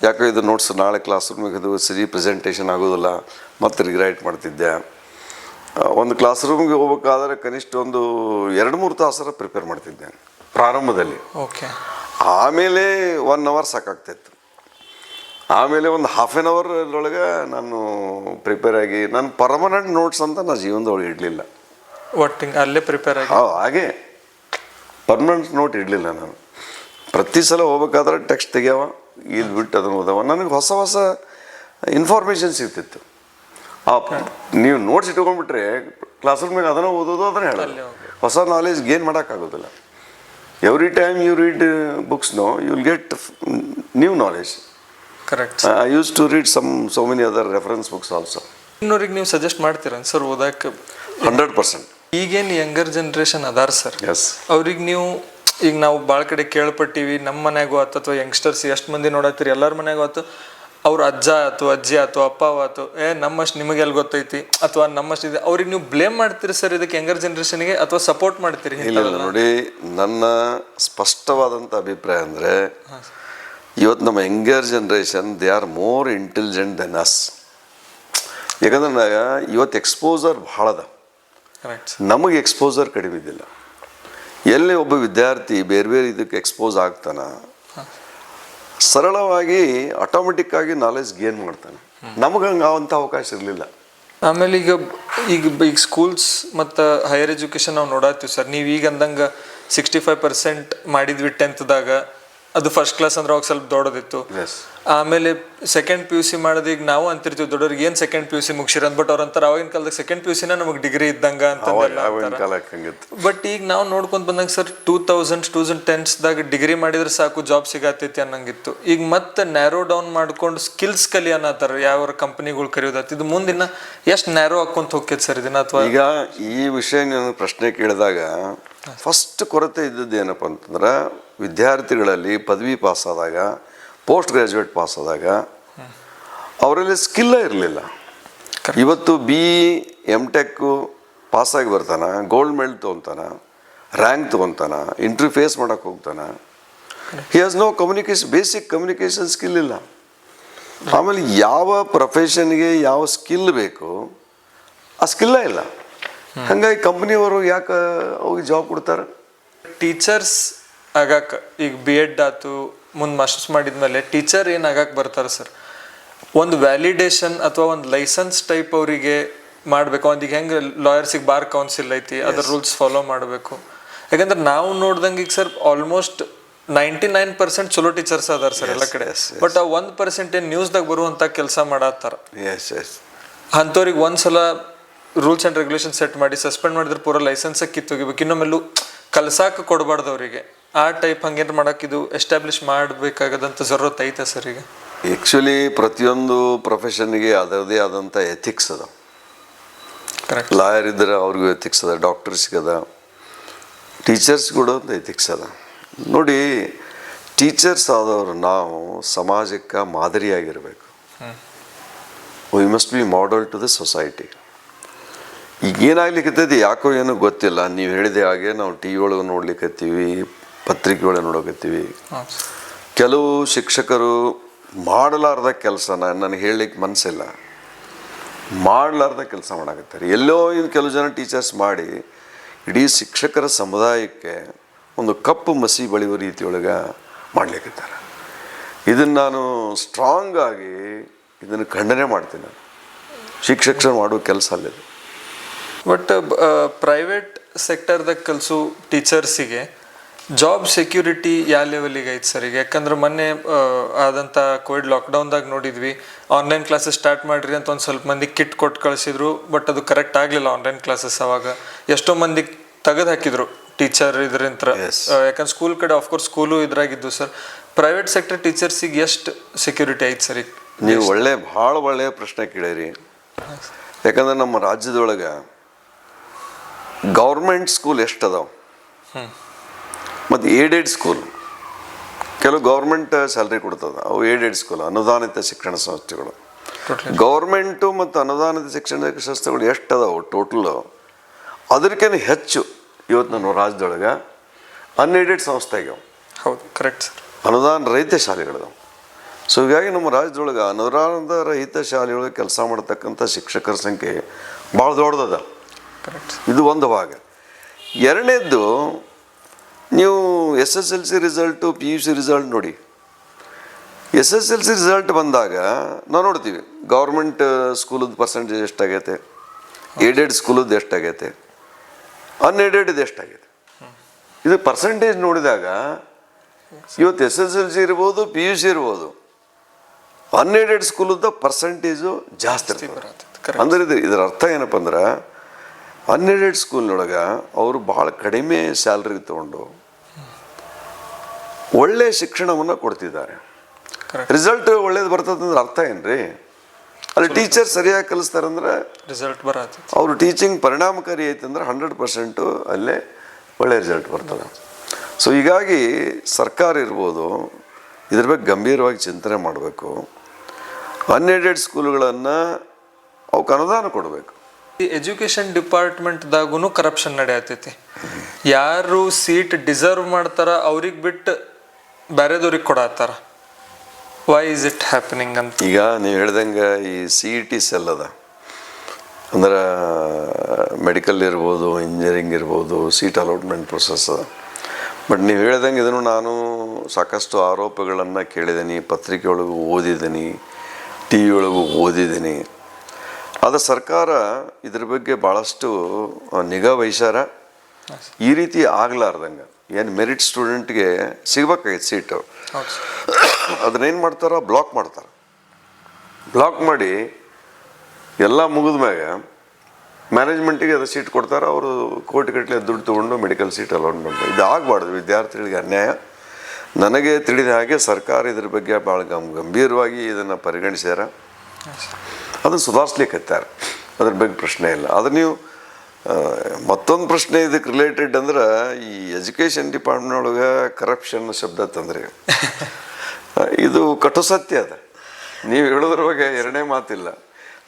ಯಾಕೋ ಇದು ನೋಟ್ಸ್ ನಾಳೆ ಕ್ಲಾಸ್ ರೂಮಿಗೆ ಇದು ಸರಿ ಪ್ರೆಸೆಂಟೇಷನ್ ಆಗೋದಿಲ್ಲ ಮತ್ತೆ ರಿಗ್ರೈಟ್ ಮಾಡ್ತಿದ್ದೆ. ಒಂದು ಕ್ಲಾಸ್ ರೂಮ್ಗೆ ಹೋಗ್ಬೇಕಾದ್ರೆ ಕನಿಷ್ಠ ಒಂದು ಎರಡು ಮೂರು ತಾಸರ ಪ್ರಿಪೇರ್ ಮಾಡ್ತಿದ್ದೆ ಪ್ರಾರಂಭದಲ್ಲಿ. ಓಕೆ ಆಮೇಲೆ ಒನ್ ಅವರ್ ಸಾಕಾಗ್ತಿತ್ತು. ಆಮೇಲೆ ಒಂದು ಹಾಫ್ ಆನ್ ಅವರ್ ಒಳಗೆ ನಾನು ಪ್ರಿಪೇರ್ ಆಗಿ ನಾನು ಪರ್ಮನೆಂಟ್ ನೋಟ್ಸ್ ಅಂತ ನಾನು ಜೀವನದೊಳಗೆ ಇಡಲಿಲ್ಲ. ಒಟ್ಟು ಹಿಂಗೆ ಅಲ್ಲೇ ಪ್ರಿಪೇರ್ ಆಗಿ? ಹಾಗೆ. ಪರ್ಮನೆಂಟ್ ನೋಟ್ ಇಡಲಿಲ್ಲ ನಾನು. ಪ್ರತಿ ಸಲ ಹೋಗ್ಬೇಕಾದ್ರೆ ಟೆಕ್ಸ್ಟ್ ತೆಗಿಯವ ಇಲ್ಲಿ ಬಿಟ್ಟು ಅದನ್ನು ಓದವ. ನನಗೆ ಹೊಸ ಹೊಸ ಇನ್ಫಾರ್ಮೇಷನ್ ಸಿಗ್ತಿತ್ತು. ಆ ನೀವು ನೋಟ್ಸ್ ಇಟ್ಕೊಂಡ್ಬಿಟ್ರೆ ಕ್ಲಾಸ್ ರೂಮ್ನಾಗ ಅದನ್ನು ಓದೋದು ಅದನ್ನು ಹೇಳಲ್ಲ ಹೊಸ ನಾಲೆಜ್ ಗೇನ್ ಮಾಡೋಕ್ಕಾಗೋದಿಲ್ಲ. Every time you read books no you will get new knowledge correct I use to read some so many other reference books also ಇನ್ನೋರಿಗೆ ನೀವು ಸಜೆಸ್ಟ್ ಮಾಡ್ತೀರಾ ಸರ್ ಓದಕ್ಕೆ ಹಂಡ್ರೆಡ್ ಪರ್ಸೆಂಟ್ ಈಗೇನು ಯಂಗರ್ ಜನ್ರೇಷನ್ ಅದಾರ sir? Yes ಅವ್ರಿಗೆ ನೀವು ಈಗ ನಾವು ಭಾಳ ಕಡೆ ಕೇಳ್ಪಟ್ಟಿವಿ ನಮ್ಮ ಮನೆಗೂ ಆತು ಅಥವಾ ಯಂಗ್ಸ್ಟರ್ಸ್ ಎಷ್ಟು ಮಂದಿ ನೋಡತ್ತೀರಿ ಎಲ್ಲರ ಮನೆಗೂ ಆತು ಅವ್ರ ಅಜ್ಜ ಆಯ್ತು ಅಜ್ಜಿ ಆಯ್ತು ಅಪ್ಪ ಆಯ್ತು ಏ ನಮ್ಮಷ್ಟು ನಿಮಗೆ ಎಲ್ಲಿ ಗೊತ್ತೈತಿ? ಅಥವಾ ನಮ್ಮಷ್ಟು ಇದೆ ಅವ್ರಿಗೆ ನೀವು ಬ್ಲೇಮ್ ಮಾಡ್ತೀರಿ ಸರ್ ಇದಕ್ಕೆ ಯಂಗರ್ ಜನ್ರೇಷನ್ಗೆ ಅಥವಾ ಸಪೋರ್ಟ್ ಮಾಡ್ತೀರಿ ಇಲ್ಲ ಇಲ್ಲ ನೋಡಿ ನನ್ನ ಸ್ಪಷ್ಟವಾದಂಥ ಅಭಿಪ್ರಾಯ ಅಂದರೆ ಇವತ್ತು ನಮ್ಮ younger generation they are more intelligent than us ಯಾಕಂದ್ರೆ ಇವತ್ತು ಎಕ್ಸ್ಪೋಸರ್ ಭಾಳ ಅದ. ನಮಗೆ ಎಕ್ಸ್ಪೋಸರ್ ಕಡಿಮೆ ಇದ್ದಿಲ್ಲ. ಎಲ್ಲಿ ಒಬ್ಬ ವಿದ್ಯಾರ್ಥಿ ಬೇರೆ ಬೇರೆ ಇದಕ್ಕೆ ಎಕ್ಸ್ಪೋಸ್ ಆಗ್ತಾನ ಸರಳವಾಗಿ ಆಟೋಮೆಟಿಕ್ ಆಗಿ ನಾಲೆಜ್ ಗೇನ್ ಮಾಡ್ತಾನೆ. ನಮಗೆ ಹಂಗೆ ಆವಂಥ ಅವಕಾಶ ಇರಲಿಲ್ಲ. ಆಮೇಲೆ ಈಗ ಈಗ ಈಗ ಸ್ಕೂಲ್ಸ್ ಮತ್ತು ಹೈಯರ್ ಎಜುಕೇಷನ್ ನಾವು ನೋಡಾತೀವಿ ಸರ್. ನೀವು ಈಗ ಅಂದಂಗೆ ಸಿಕ್ಸ್ಟಿ ಫೈವ್ ಪರ್ಸೆಂಟ್ ಮಾಡಿದ್ವಿ ಟೆಂತ್ದಾಗ ಅದು ಫಸ್ಟ್ ಕ್ಲಾಸ್ ಅಂದ್ರೆ ಅವಾಗ ಸ್ವಲ್ಪ ದೊಡ್ಡದಿತ್ತು. ಆಮೇಲೆ ಸೆಕೆಂಡ್ ಪಿ ಯು ಸಿ ಮಾಡೋದು ಈಗ ನಾವು ಅಂತಿರ್ತೀವಿ ದೊಡ್ಡವ್ರಿಗೆ ಏನು ಸೆಕೆಂಡ್ ಪಿ ಯು ಸಿ ಮುಗಿಸಿರ ಅಂದ್ಬಿಟ್ಟು ಅವ್ರ ಅಂತಾರೆ ಅವಾಗಿನ ಕಾಲದಾಗ ಸೆಕೆಂಡ್ ಪಿ ಯು ಸಿನ ನಮಗೆ ಡಿಗ್ರಿ ಇದ್ದಂಗ ಅಂತ ಬಟ್ ಈಗ ನಾವು ನೋಡ್ಕೊಂಡ್ ಬಂದಂಗೆ sir two thousand two thousand ಟೆನ್ಸ್ದಾಗ degree ಮಾಡಿದ್ರೆ ಸಾಕು ಜಾಬ್ ಸಿಗತೈತಿ ಅನ್ನಂಗಿತ್ತು. ಈಗ ಮತ್ತೆ ನ್ಯಾರೋ ಡೌನ್ ಮಾಡ್ಕೊಂಡು ಸ್ಕಿಲ್ಸ್ ಕಲಿ ಅನ್ನತ್ತಾರ ಯಾವ ಕಂಪನಿಗಳು ಕರೆಯೋದತ್ತ ಇದು ಮುಂದಿನ ಎಷ್ಟು ನ್ಯಾರೋ ಹಾಕೊಂತ ಹೋಗ್ತೈತೆ ಸರ್ ಇದನ್ನ ಅಥವಾ ಈಗ ಈ ವಿಷಯ ನಾನು ಪ್ರಶ್ನೆ ಕೇಳಿದಾಗ ಫಸ್ಟ್ ಕೊರತೆ ಇದ್ದದ್ದು ಏನಪ್ಪ ಅಂತಂದ್ರೆ ವಿದ್ಯಾರ್ಥಿಗಳಲ್ಲಿ ಪದವಿ ಪಾಸ್ ಆದಾಗ ಪೋಸ್ಟ್ ಗ್ರ್ಯಾಜುಯೇಟ್ ಪಾಸ್ ಆದಾಗ ಅವರಲ್ಲಿ ಸ್ಕಿಲ್ಲ ಇರಲಿಲ್ಲ ಇವತ್ತು ಬಿ ಇ ಎಂ ಟೆಕ್ಕು ಪಾಸಾಗಿ ಬರ್ತಾನೆ ಗೋಲ್ಡ್ ಮೆಡಲ್ ತೊಗೊತಾನ ರ್ಯಾಂಕ್ ತೊಗೊತಾನೆ ಇಂಟ್ರಿ ಫೇಸ್ ಮಾಡೋಕೆ ಹೋಗ್ತಾನೆ. He has no communication basic communication skill ಇಲ್ಲ. ಆಮೇಲೆ ಯಾವ ಪ್ರೊಫೆಷನ್ಗೆ ಯಾವ ಸ್ಕಿಲ್ ಬೇಕು ಆ ಸ್ಕಿಲ್ಲೇ ಇಲ್ಲ. ಹಂಗಾಗಿ ಕಂಪ್ನಿಯವರು ಯಾಕೆ ಅವ್ರಿಗೆ ಜಾಬ್ ಕೊಡ್ತಾರೆ? ಟೀಚರ್ಸ್ ಆಗಾಕ ಈಗ ಬಿ ಎಡ್ ಆಯ್ತು ಮುಂದೆ ಮಾಸ್ಟರ್ಸ್ ಮಾಡಿದ್ಮೇಲೆ ಟೀಚರ್ ಏನು ಆಗಾಕ ಬರ್ತಾರೆ ಸರ್ ಒಂದು ವ್ಯಾಲಿಡೇಷನ್ ಅಥವಾ ಒಂದು ಲೈಸೆನ್ಸ್ ಟೈಪ್ ಅವರಿಗೆ ಮಾಡಬೇಕು. ಒಂದು ಈಗ ಹೆಂಗೆ ಲಾಯರ್ಸಿಗೆ ಬಾರ್ ಕೌನ್ಸಿಲ್ ಐತಿ ಅದರ ರೂಲ್ಸ್ ಫಾಲೋ ಮಾಡಬೇಕು. ಯಾಕಂದ್ರೆ ನಾವು ನೋಡ್ದಂಗೆ ಈಗ sir almost ninety nine percent ಚಲೋ ಟೀಚರ್ಸ್ ಅದಾರ ಸರ್ ಎಲ್ಲ ಕಡೆ. ಬಟ್ ಆ ಒಂದು ಪರ್ಸೆಂಟ್ ಏನು ನ್ಯೂಸ್ದಾಗ ಬರುವಂಥ ಕೆಲಸ ಮಾಡತ್ತಾರ. ಎಸ್ ಎಸ್ ಅಂಥವ್ರಿಗೆ ಒಂದ್ಸಲ ರೂಲ್ಸ್ ಆ್ಯಂಡ್ ರೆಗ್ಯುಲೇಷನ್ ಸೆಟ್ ಮಾಡಿ ಸಸ್ಪೆಂಡ್ ಮಾಡಿದ್ರೆ ಪೂರ ಲೈಸೆನ್ಸ್ ಕಿತ್ತೋಗಿಬೇಕು. ಇನ್ನೊಮ್ಮೆಲ್ಲೂ ಕಲ್ಸಾಕ ಕೊಡಬಾರ್ದು ಅವರಿಗೆ. ಆ ಟೈಪ್ ಹಂಗೇನು ಮಾಡಕ್ಕೆ ಇದು ಎಸ್ಟಾಬ್ಲಿಷ್ ಮಾಡಬೇಕಾಗದಂಥ ಜರೂರತ್ ಐತೆ ಸರ್ ಈಗ? ಆ್ಯಕ್ಚುಲಿ ಪ್ರತಿಯೊಂದು ಪ್ರೊಫೆಷನ್ಗೆ ಅದರದೇ ಆದಂಥ ಎಥಿಕ್ಸ್ ಅದ ಕರೆಕ್ಟ್ ಲಾಯರ್ ಇದ್ದರೆ ಅವ್ರಿಗೂ ಎಥಿಕ್ಸ್ ಅದ ಡಾಕ್ಟರ್ಸ್ಗದ ಅದ ಟೀಚರ್ಸ್ ಕೂಡ ಒಂದು ಎಥಿಕ್ಸ್ ಅದ. ನೋಡಿ ಟೀಚರ್ಸ್ ಆದವರು ನಾವು ಸಮಾಜಕ್ಕೆ ಮಾದರಿಯಾಗಿರಬೇಕು. We must be model to the society ಈಗ ಏನಾಗ್ಲಿಕ್ಕತ್ತೈತಿ ಯಾಕೋ ಏನೋ ಗೊತ್ತಿಲ್ಲ ನೀವು ಹೇಳಿದೆ ಹಾಗೆ ನಾವು ಟಿ ವಿ ಒಳಗೆ ನೋಡ್ಲಿಕ್ಕತ್ತೀವಿ ಪತ್ರಿಕೆ ನೋಡೋಕತ್ತೀವಿ. ನೋಡಕತ್ತೀವಿ ಕೆಲವು ಶಿಕ್ಷಕರು ಮಾಡಲಾರ್ದ ಕೆಲಸನ ನನಗೆ ಹೇಳಲಿಕ್ಕೆ ಮನಸ್ಸಿಲ್ಲ ಮಾಡಲಾರ್ದ ಕೆಲಸ ಮಾಡಕತ್ತಾರೆ. ಎಲ್ಲೋ ಇನ್ನು ಕೆಲವು ಜನ ಟೀಚರ್ಸ್ ಮಾಡಿ ಇಡೀ ಶಿಕ್ಷಕರ ಸಮುದಾಯಕ್ಕೆ ಒಂದು ಕಪ್ಪು ಮಸಿ ಬಳಿಯುವ ರೀತಿಯೊಳಗೆ ಮಾಡಲಿಕ್ಕಿದ್ದಾರೆ ಇದನ್ನು ನಾನು ಸ್ಟ್ರಾಂಗ್ ಆಗಿ ಇದನ್ನು ಖಂಡನೆ ಮಾಡ್ತೀನಿ ನಾನು. ಶಿಕ್ಷಕರು ಮಾಡೋ ಕೆಲಸ ಅಲ್ಲಿದೆ ಬಟ್ ಪ್ರೈವೇಟ್ ಸೆಕ್ಟರ್ದಾಗ ಕಲಿಸು ಟೀಚರ್ಸಿಗೆ ಜಾಬ್ ಸೆಕ್ಯೂರಿಟಿ ಯಾವ ಲೆವೆಲಿಗೆ ಐತೆ ಸರ್ ಈಗ? ಯಾಕಂದ್ರೆ ಮೊನ್ನೆ ಆದಂಥ ಕೋವಿಡ್ ಲಾಕ್ಡೌನ್ದಾಗ ನೋಡಿದ್ವಿ ಆನ್ಲೈನ್ ಕ್ಲಾಸಸ್ ಸ್ಟಾರ್ಟ್ ಮಾಡಿರಿ ಅಂತ ಒಂದು ಸ್ವಲ್ಪ ಮಂದಿ ಕಿಟ್ ಕೊಟ್ಟು ಕಳಿಸಿದ್ರು ಬಟ್ ಅದು ಕರೆಕ್ಟ್ ಆಗಲಿಲ್ಲ ಆನ್ಲೈನ್ ಕ್ಲಾಸಸ್ ಅವಾಗ. ಎಷ್ಟೋ ಮಂದಿ ತೆಗೆದು ಹಾಕಿದ್ರು ಟೀಚರ್ ಇದರಿಂದ ಯಾಕಂದ್ರೆ ಸ್ಕೂಲ್ ಕಡೆ ಆಫ್ಕೋರ್ಸ್ ಸ್ಕೂಲು ಇದ್ರಾಗಿದ್ದು ಸರ್ ಪ್ರೈವೇಟ್ ಸೆಕ್ಟರ್ ಟೀಚರ್ಸಿಗೆ ಎಷ್ಟು ಸೆಕ್ಯೂರಿಟಿ ಐತೆ ಸರ್ ಈಗ? ನೀವು ಒಳ್ಳೆ ಭಾಳ ಒಳ್ಳೆಯ ಪ್ರಶ್ನೆ ಕೇಳಿರಿ. ಯಾಕಂದ್ರೆ ನಮ್ಮ ರಾಜ್ಯದೊಳಗೆ ಗೌರ್ಮೆಂಟ್ ಸ್ಕೂಲ್ ಎಷ್ಟು ಅದಾವ? ಮತ್ತು ಏಡೆಡ್ ಸ್ಕೂಲ್. ಕೆಲವು ಗೌರ್ಮೆಂಟ್ ಸ್ಯಾಲ್ರಿ ಕೊಡ್ತದೆ ಅವು ಏಡೆಡ್ ಸ್ಕೂಲ್ ಅನುದಾನಿತ ಶಿಕ್ಷಣ ಸಂಸ್ಥೆಗಳು. ಗೌರ್ಮೆಂಟು ಮತ್ತು ಅನುದಾನಿತ ಶಿಕ್ಷಣ ಸಂಸ್ಥೆಗಳು ಎಷ್ಟು ಅದಾವು ಟೋಟಲ್ ಅದಕ್ಕಿಂತ ಹೆಚ್ಚು ಇವತ್ತು ನಮ್ಮ ರಾಜ್ಯದೊಳಗೆ? ಅನ್ಏಡೆಡ್ ಸಂಸ್ಥೆ ಆಗ್ಯಾವ ಹೌದು ಕರೆಕ್ಟ್ ಸರ್ ಅನುದಾನ ರಹಿತ ಶಾಲೆಗಳಿದಾವೆ. ಸೊ ಹೀಗಾಗಿ ನಮ್ಮ ರಾಜ್ಯದೊಳಗೆ ಅನುದಾನದ ರಹಿತ ಶಾಲೆಯೊಳಗೆ ಕೆಲಸ ಮಾಡ್ತಕ್ಕಂಥ ಶಿಕ್ಷಕರ ಸಂಖ್ಯೆ ಭಾಳ ದೊಡ್ಡದದ. ಕರೆಕ್ಟ್ ಇದು ಒಂದು ಭಾಗ. ಎರಡನೇದ್ದು ನೀವು S S L C result P U C result ನೋಡಿ. S S L C result ಬಂದಾಗ ನಾವು ನೋಡ್ತೀವಿ ಗೌರ್ಮೆಂಟ್ ಸ್ಕೂಲದ ಪರ್ಸೆಂಟೇಜ್ ಎಷ್ಟಾಗೈತೆ ಏಡೆಡ್ ಸ್ಕೂಲದ್ದು ಎಷ್ಟಾಗೈತೆ ಅನ್ಏಡೆಡ್ ಎಷ್ಟಾಗೈತೆ. ಇದು ಪರ್ಸೆಂಟೇಜ್ ನೋಡಿದಾಗ ಇವತ್ತು ಎಸ್ ಎಸ್ ಎಲ್ ಸಿ ಇರ್ಬೋದು ಪಿ ಯು ಸಿ ಇರ್ಬೋದು ಅನ್ಏಡೆಡ್ ಸ್ಕೂಲದ್ದು ಪರ್ಸೆಂಟೇಜು ಜಾಸ್ತಿ ಅಂದ್ರೆ ಇದು ಇದರ ಅರ್ಥ ಏನಪ್ಪ ಅಂದ್ರೆ ಅನ್ಎಡೆಡ್ ಸ್ಕೂಲ್ನೊಳಗೆ ಅವರು ಭಾಳ ಕಡಿಮೆ ಸ್ಯಾಲ್ರಿ ತಗೊಂಡು ಒಳ್ಳೆಯ ಶಿಕ್ಷಣವನ್ನು ಕೊಡ್ತಿದ್ದಾರೆ. ರಿಸಲ್ಟ್ ಒಳ್ಳೇದು ಬರ್ತದಂದ್ರೆ ಅರ್ಥ ಏನ್ರಿ? ಅಲ್ಲಿ ಟೀಚರ್ ಸರಿಯಾಗಿ ಕಲಿಸ್ತಾರಂದ್ರೆ ರಿಸಲ್ಟ್ ಬರತ್ತೆ. ಅವರು ಟೀಚಿಂಗ್ ಪರಿಣಾಮಕಾರಿ ಐತಂದ್ರೆ ಹಂಡ್ರೆಡ್ ಪರ್ಸೆಂಟು ಅಲ್ಲೇ ಒಳ್ಳೆ ರಿಸಲ್ಟ್ ಬರ್ತದೆ. ಸೊ ಹೀಗಾಗಿ ಸರ್ಕಾರ ಇರ್ಬೋದು ಇದ್ರ ಬಗ್ಗೆ ಗಂಭೀರವಾಗಿ ಚಿಂತನೆ ಮಾಡಬೇಕು. ಅನ್ಎಡೆಡ್ ಸ್ಕೂಲ್ಗಳನ್ನು ಅವಕ್ಕೆ ಅನುದಾನ ಕೊಡಬೇಕು. ಈ ಎಜುಕೇಶನ್ ಡಿಪಾರ್ಟ್ಮೆಂಟ್ದಾಗೂ ಕರಪ್ಷನ್ ನಡೆಯತೈತಿ. ಯಾರು ಸೀಟ್ ಡಿಸರ್ವ್ ಮಾಡ್ತಾರ ಅವ್ರಿಗೆ ಬಿಟ್ಟು ಬೇರೆದವ್ರಿಗೆ ಕೊಡತ್ತಾರ ವೈ ಇಸ್ ಇಟ್ ಹ್ಯಾಪನಿಂಗ್ ಅಂತ. ಈಗ ನೀವು ಹೇಳ್ದಂಗೆ ಈ ಸಿ ಇ ಟಿ ಸೆಲ್ ಅದ. ಅಂದ್ರೆ ಮೆಡಿಕಲ್ ಇರ್ಬೋದು ಇಂಜಿನಿಯರಿಂಗ್ ಇರ್ಬೋದು ಸೀಟ್ ಅಲಾಟ್ಮೆಂಟ್ ಪ್ರೊಸೆಸ್ ಅದ. ಬಟ್ ನೀವು ಹೇಳ್ದಂಗೆ ಇದನ್ನು ನಾನು ಸಾಕಷ್ಟು ಆರೋಪಗಳನ್ನು ಕೇಳಿದ್ದೀನಿ ಪತ್ರಿಕೆ ಒಳಗೂ ಓದಿದ್ದೀನಿ ಟಿ ವಿ ಒಳಗೂ ಓದಿದ್ದೀನಿ ಆದರೆ ಸರ್ಕಾರ ಇದ್ರ ಬಗ್ಗೆ ಭಾಳಷ್ಟು ನಿಗಾ ವಹಿಸ್ಯಾರ ಈ ರೀತಿ ಆಗ್ಲಾರ್ದಂಗೆ. ಏನು ಮೆರಿಟ್ ಸ್ಟೂಡೆಂಟ್ಗೆ ಸಿಗ್ಬೇಕಾಗಿತ್ತು ಸೀಟು ಅದನ್ನೇನು ಮಾಡ್ತಾರ? ಬ್ಲಾಕ್ ಮಾಡ್ತಾರೆ. ಬ್ಲಾಕ್ ಮಾಡಿ ಎಲ್ಲ ಮುಗಿದ ಮ್ಯಾಗ ಮ್ಯಾನೇಜ್ಮೆಂಟಿಗೆ ಅದು ಸೀಟ್ ಕೊಡ್ತಾರೆ. ಅವರು ಕೋಟಿ ಗಟ್ಟಲೆ ದುಡ್ಡು ತೊಗೊಂಡು ಮೆಡಿಕಲ್ ಸೀಟ್ ಅಲೌಟ್ ಮಾಡ್ತಾರೆ ಇದು ಆಗಬಾರ್ದು ವಿದ್ಯಾರ್ಥಿಗಳಿಗೆ ಅನ್ಯಾಯ. ನನಗೆ ತಿಳಿದ ಹಾಗೆ ಸರ್ಕಾರ ಇದ್ರ ಬಗ್ಗೆ ಭಾಳ ಗಮ್ ಗಂಭೀರವಾಗಿ ಇದನ್ನು ಪರಿಗಣಿಸ್ಯಾರ. ಅದನ್ನು ಸುಧಾರಿಸ್ಲಿಕ್ಕೆ ಹತ್ತಾರೆ. ಅದ್ರ ಬಗ್ಗೆ ಪ್ರಶ್ನೆ ಇಲ್ಲ. ಅದು ನೀವು ಮತ್ತೊಂದು ಪ್ರಶ್ನೆ ಇದಕ್ಕೆ ರಿಲೇಟೆಡ್ ಅಂದ್ರೆ ಈ ಎಜುಕೇಷನ್ ಡಿಪಾರ್ಟ್ಮೆಂಟ್ ಒಳಗೆ ಕರಪ್ಷನ್ ಶಬ್ದ ತಂದ್ರೆ. ಇದು ಕಟು ಸತ್ಯ ಅದ. ನೀವು ಹೇಳೋದ್ರ ಬಗ್ಗೆ ಎರಡನೇ ಮಾತಿಲ್ಲ.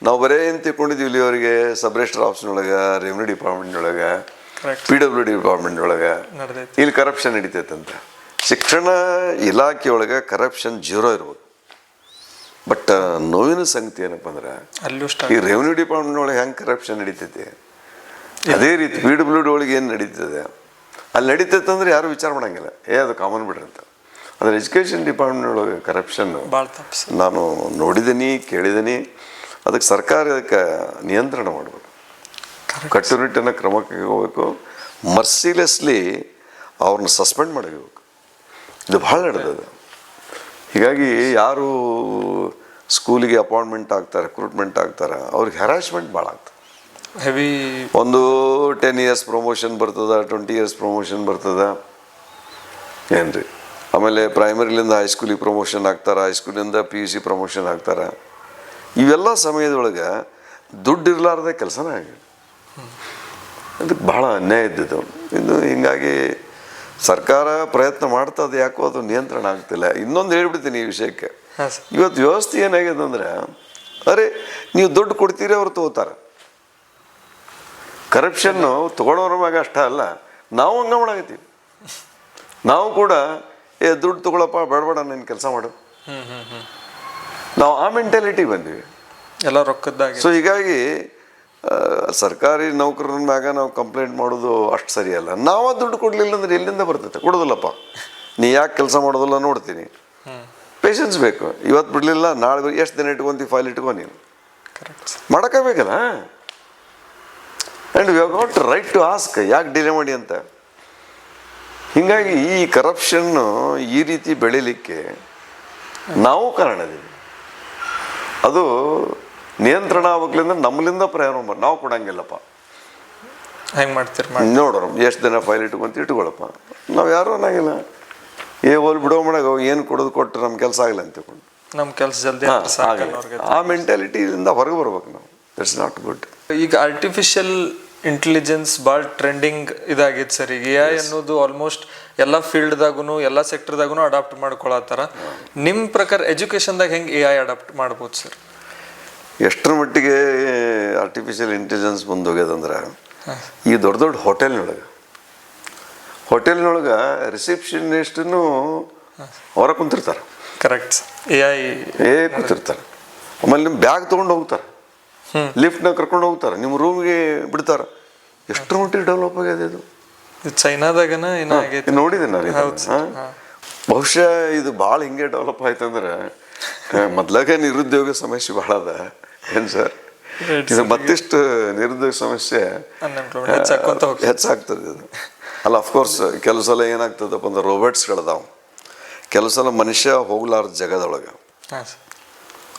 ನಾವು ಬರೇ ಏನು ತಿಳ್ಕೊಂಡಿದ್ದೀವಿ ಇಲ್ಲಿವರೆಗೆ ಸಬ್ ರಿಜಿಸ್ಟರ್ ಆಫೀಸ್ನೊಳಗೆ ರೆವಿನ್ಯೂ ಡಿಪಾರ್ಟ್ಮೆಂಟ್ನೊಳಗೆ ಒಳಗೆ ಪಿ ಡಬ್ಲ್ಯೂ ಡಿ ಡಿಪಾರ್ಟ್ಮೆಂಟ್ ಒಳಗೆ ಇಲ್ಲಿ ಕರಪ್ಷನ್ ಅಂತ. ಶಿಕ್ಷಣ ಇಲಾಖೆಯೊಳಗೆ ಕರಪ್ಷನ್ ಜೀರೋ ಇರ್ಬೋದು ಬಟ್ ನೋವಿನ ಸಂಗತಿ ಏನಪ್ಪ ಅಂದ್ರೆ ಈ ರೆವೆನ್ಯೂ ರೆವಿನ್ಯೂ ಡಿಪಾರ್ಟ್ಮೆಂಟ್ ಒಳಗೆ ಹೆಂಗೆ ಕರಪ್ಷನ್ ನಡೀತೈತಿ? ಅದೇ ರೀತಿ ಪಿ ಡಬ್ಲ್ಯೂ ಡಿ ಒಳಗೆ ಏನು ನಡೀತದೆ? ಅಲ್ಲಿ ನಡೀತೈತೆ ಅಂದ್ರೆ ಯಾರು ವಿಚಾರ ಮಾಡಂಗಿಲ್ಲ. ಏ ಅದು ಕಾಮನ್ ಬಿಡ್ರಿ ಅಂತ. ಆದರೆ ಎಜುಕೇಷನ್ ಡಿಪಾರ್ಟ್ಮೆಂಟ್ ಒಳಗೆ ಕರಪ್ಷನ್ ನಾನು ನೋಡಿದ್ದೀನಿ ಕೇಳಿದ್ದೀನಿ ಅದಕ್ಕೆ ಸರ್ಕಾರ ಅದಕ್ಕೆ ನಿಯಂತ್ರಣ ಮಾಡಬೇಕು. ಕಟ್ಟುನಿಟ್ಟಿನ ಕ್ರಮ ಕೈಗೋಬೇಕು ಮರ್ಸಿಲೆಸ್ಲಿ ಅವ್ರನ್ನ ಸಸ್ಪೆಂಡ್ ಮಾಡಬೇಕು ಇದು ಭಾಳ ನಡೆದದ ಹೀಗಾಗಿ ಯಾರು ಸ್ಕೂಲಿಗೆ ಅಪಾಯಿಂಟ್ಮೆಂಟ್ ಆಗ್ತಾರೆ ರಿಕ್ರೂಟ್ಮೆಂಟ್ ಆಗ್ತಾರೆ ಅವ್ರಿಗೆ ಹೆರಾಸ್ಮೆಂಟ್ ಭಾಳ ಆಗ್ತದೆ. ಹೆವಿ ಒಂದು ಟೆನ್ ಇಯರ್ಸ್ ಪ್ರಮೋಷನ್ ಬರ್ತದ ಟ್ವೆಂಟಿ ಇಯರ್ಸ್ ಪ್ರಮೋಷನ್ ಬರ್ತದ. ಏನ್ರಿ? ಆಮೇಲೆ ಪ್ರೈಮರಿಲಿಂದ ಹೈಸ್ಕೂಲಿಗೆ ಪ್ರಮೋಷನ್ ಆಗ್ತಾರೆ ಹೈಸ್ಕೂಲಿಂದ ಪಿ ಯು ಸಿ ಪ್ರಮೋಷನ್ ಆಗ್ತಾರೆ. ಇವೆಲ್ಲ ಸಮಯದೊಳಗೆ ದುಡ್ಡು ಇರಲಾರ್ದೆ ಕೆಲಸನೇ ಆಗಿದೆ ಅದಕ್ಕೆ ಭಾಳ ಅನ್ಯಾಯ ಇದ್ದಿದ್ದು ಇದು. ಹಿಂಗಾಗಿ ಸರ್ಕಾರ ಪ್ರಯತ್ನ ಮಾಡ್ತದೆ ಯಾಕೋ ಅದು ನಿಯಂತ್ರಣ ಆಗ್ತಿಲ್ಲ. ಇನ್ನೊಂದು ಹೇಳ್ಬಿಡ್ತೀನಿ ಈ ವಿಷಯಕ್ಕೆ. ಇವತ್ತು ವ್ಯವಸ್ಥೆ ಏನಾಗಿದೆ ಅಂದ್ರೆ ಅರೆ ನೀವು ದುಡ್ಡು ಕೊಡ್ತೀರಿ ಅವ್ರು ತಗೋತಾರೆ. ಕರಪ್ಷನ್ನು ತಗೊಳ್ಳೋರ ಮ್ಯಾಗ ಅಷ್ಟ ಅಲ್ಲ ನಾವು ಹಂಗ ಮಾಡಾಕತ್ತೀವಿ. ನಾವು ಕೂಡ ಏ ದುಡ್ಡು ತಗೊಳಪ್ಪ ಬೇಡಬೇಡ ನೀನು ಕೆಲಸ ಮಾಡು. ಹ್ಞೂ ಹ್ಞೂ ಹ್ಞೂ ನಾವು ಆ ಮೆಂಟಾಲಿಟಿ ಬಂದ್ವಿ. ಎಲ್ಲ ರೊಕ್ಕದ ಸೊ ಹೀಗಾಗಿ ಸರ್ಕಾರಿ ನೌಕರರ ಮ್ಯಾಗ ನಾವು ಕಂಪ್ಲೇಂಟ್ ಮಾಡೋದು ಅಷ್ಟು ಸರಿಯಲ್ಲ ನಾವು ದುಡ್ಡು ಕೊಡಲಿಲ್ಲ ಅಂದ್ರೆ ಎಲ್ಲಿಂದ ಬರ್ತೈತೆ? ಕೊಡೋದಿಲ್ಲಪ್ಪ. ನೀ ಯಾಕೆ ಕೆಲಸ ಮಾಡೋದಿಲ್ಲ ನೋಡ್ತೀನಿ. ಪೇಷನ್ಸ್ ಬೇಕು. ಇವತ್ತು ಬಿಡಲಿಲ್ಲ ನಾಳೆ ಎಷ್ಟು ದಿನ ಇಟ್ಕೊಂತೀವಿ ಫೈಲ್ ಇಟ್ಕೊ ನೀನು. ಮಾಡೋಕ್ಕಾಗಬೇಕಲ್ಲ? And we got right to ask ಯಾಕೆ ಡಿಲೇ ಮಾಡಿ ಅಂತ? ಹೀಗಾಗಿ ಈ ಕರಪ್ಷನ್ನು ಈ ರೀತಿ ಬೆಳೀಲಿಕ್ಕೆ ನಾವು ಕಾರಣದಿವಿ ಅದು ನಿಯಂತ್ರಣ ಆಗ್ಲಿಂದ ನಮ್ಮಲಿಂದ ಪ್ರಾರಂಭ ನಾವು ಕೊಡಂಗಿಲ್ಲಪ್ಪ. ಹೆಂಗೆ ಮಾಡ್ತೀರಿ ನೋಡೋರು ಎಷ್ಟು ದಿನ ಫೈಲ್ ಇಟ್ಕೊಂತ ಇಟ್ಕೊಳಪ್ಪ. ನಾವು ಯಾರೂ ಅನ್ನಂಗಿಲ್ಲ. ಏ ಹೋಲ್ ಬಿಡೋ ಮಾಡಾಗ ಏನು ಕೊಡೋದು ಕೊಟ್ಟರೆ ನಮ್ಮ ಕೆಲಸ ಆಗಿಲ್ಲ ಅಂತ ತಿಳ್ಕೊಂಡು. ನಮ್ಮ ಕೆಲಸ ಜಲ್ದಿ. ಆ ಮೆಂಟಾಲಿಟಿಯಿಂದ ಹೊರಗೆ ಬರ್ಬೇಕು ನಾವು. ದಟ್ಸ್ ನಾಟ್ ಗುಡ್ ಈಗ ಆರ್ಟಿಫಿಷಿಯಲ್ ಇಂಟೆಲಿಜೆನ್ಸ್ ಭಾಳ ಟ್ರೆಂಡಿಂಗ್ ಇದಾಗೈತೆ ಸರ್. ಈಗ ಎ ಐ ಅನ್ನೋದು ಆಲ್ಮೋಸ್ಟ್ ಎಲ್ಲ ಫೀಲ್ಡ್ದಾಗೂ ಎಲ್ಲ ಸೆಕ್ಟರ್ದಾಗೂ ಅಡಾಪ್ಟ್ ಮಾಡ್ಕೊಳತ್ತಾರ. ನಿಮ್ಮ ಪ್ರಕಾರ ಎಜುಕೇಶನ್ದಾಗ ಹೆಂಗೆ ಎ ಐ ಅಡಾಪ್ಟ್ ಮಾಡ್ಬೋದು ಸರ್? ಎಷ್ಟರ ಮಟ್ಟಿಗೆ ಆರ್ಟಿಫಿಷಿಯಲ್ ಇಂಟೆಲಿಜೆನ್ಸ್ ಮುಂದೋಗ್ಯದಂದ್ರೆ ಈ ದೊಡ್ಡ ದೊಡ್ಡ ಹೋಟೆಲ್ನೊಳಗೆ. ಹೋಟೆಲ್ನೊಳಗೆ ರಿಸೆಪ್ಷನಿಸ್ಟನ್ನು ಹೊರ ಕುಂತಿರ್ತಾರೆ. ಕರೆಕ್ಟ್ ಎ ಐ ಏ ಕೂತಿರ್ತಾರೆ. ಆಮೇಲೆ ನಿಮ್ಮ ಬ್ಯಾಗ್ ತೊಗೊಂಡು ಹೋಗ್ತಾರೆ. ಲಿಫ್ಟ್ನಾಗ ಕರ್ಕೊಂಡು ಹೋಗ್ತಾರೆ. ನಿಮ್ಮ ರೂಮ್ಗೆ ಬಿಡ್ತಾರೆ. ಎಷ್ಟು ಮಟ್ಟಿಗೆ ಡೆವಲಪ್ ಆಗಿದೆ ಇದು? ಚೈನಾದಾಗನ ನೋಡಿದೆ ನಾನು? ಬಹುಶಃ ಇದು ಭಾಳ ಹಿಂಗೆ ಡೆವಲಪ್ ಆಯ್ತು ಅಂದ್ರೆ ಮೊದ್ಲಾಗ ನಿರುದ್ಯೋಗ ಸಮಸ್ಯೆ ಭಾಳ ಅದ. ಏನು ಸರ್? ಇದು ಮತ್ತಿಷ್ಟು ನಿರುದ್ಯೋಗ ಸಮಸ್ಯೆ. ಹೆಚ್ಚಾಗ್ತದೆ ಇದು. ಅಲ್ಲ ಅಫ್ಕೋರ್ಸ್ ಕೆಲವು ಸಲ ಏನಾಗ್ತದಪ್ಪ ಅಂದ್ರೆ ರೋಬೋಟ್ಸ್ಗಳದಾವ ಕೆಲವು ಸಲ ಮನುಷ್ಯ ಹೋಗ್ಲಾರ್ದ ಜಗದೊಳಗೆ.